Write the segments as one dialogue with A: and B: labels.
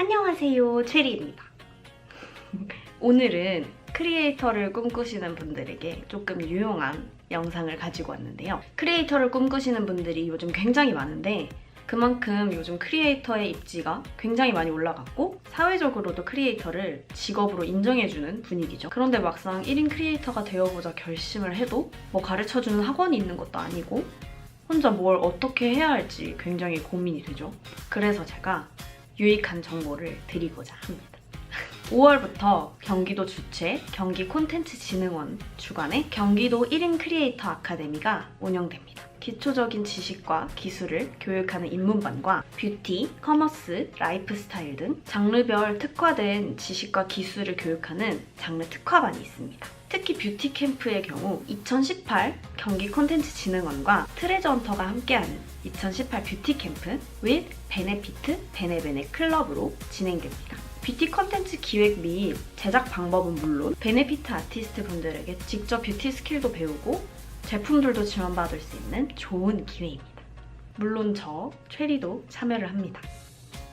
A: 안녕하세요, 체리입니다. 오늘은 크리에이터를 꿈꾸시는 분들에게 조금 유용한 영상을 가지고 왔는데요. 크리에이터를 꿈꾸시는 분들이 요즘 굉장히 많은데 그만큼 요즘 크리에이터의 입지가 굉장히 많이 올라갔고 사회적으로도 크리에이터를 직업으로 인정해주는 분위기죠. 그런데 막상 1인 크리에이터가 되어보자 결심을 해도 뭐 가르쳐주는 학원이 있는 것도 아니고 혼자 뭘 어떻게 해야 할지 굉장히 고민이 되죠. 그래서 제가 유익한 정보를 드리고자 합니다. 5월부터 경기도 주최 경기 콘텐츠 진흥원 주관의 경기도 1인 크리에이터 아카데미가 운영됩니다. 기초적인 지식과 기술을 교육하는 입문반과 뷰티, 커머스, 라이프스타일 등 장르별 특화된 지식과 기술을 교육하는 장르 특화반이 있습니다. 특히 뷰티 캠프의 경우 2018 경기 콘텐츠 진흥원과 트레저 헌터가 함께하는 2018 뷰티 캠프 with 베네피트 베네베네 클럽으로 진행됩니다. 뷰티 컨텐츠 기획 및 제작 방법은 물론 베네피트 아티스트 분들에게 직접 뷰티 스킬도 배우고 제품들도 지원받을 수 있는 좋은 기회입니다. 물론 저 최리도 참여를 합니다.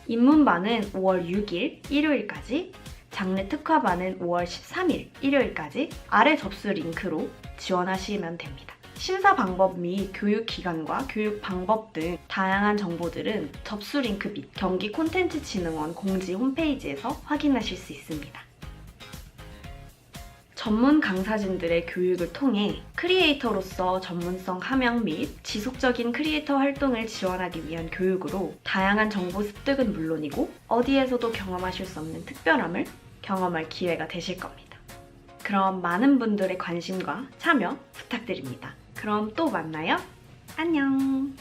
A: 입문반은 5월 6일 일요일까지, 장르 특화반은 5월 13일 일요일까지 아래 접수 링크로 지원하시면 됩니다. 심사 방법 및 교육 기간과 교육 방법 등 다양한 정보들은 접수 링크 및 경기 콘텐츠 진흥원 공지 홈페이지에서 확인하실 수 있습니다. 전문 강사진들의 교육을 통해 크리에이터로서 전문성 함양 및 지속적인 크리에이터 활동을 지원하기 위한 교육으로 다양한 정보 습득은 물론이고 어디에서도 경험하실 수 없는 특별함을 경험할 기회가 되실 겁니다. 그럼 많은 분들의 관심과 참여 부탁드립니다. 그럼 또 만나요. 안녕.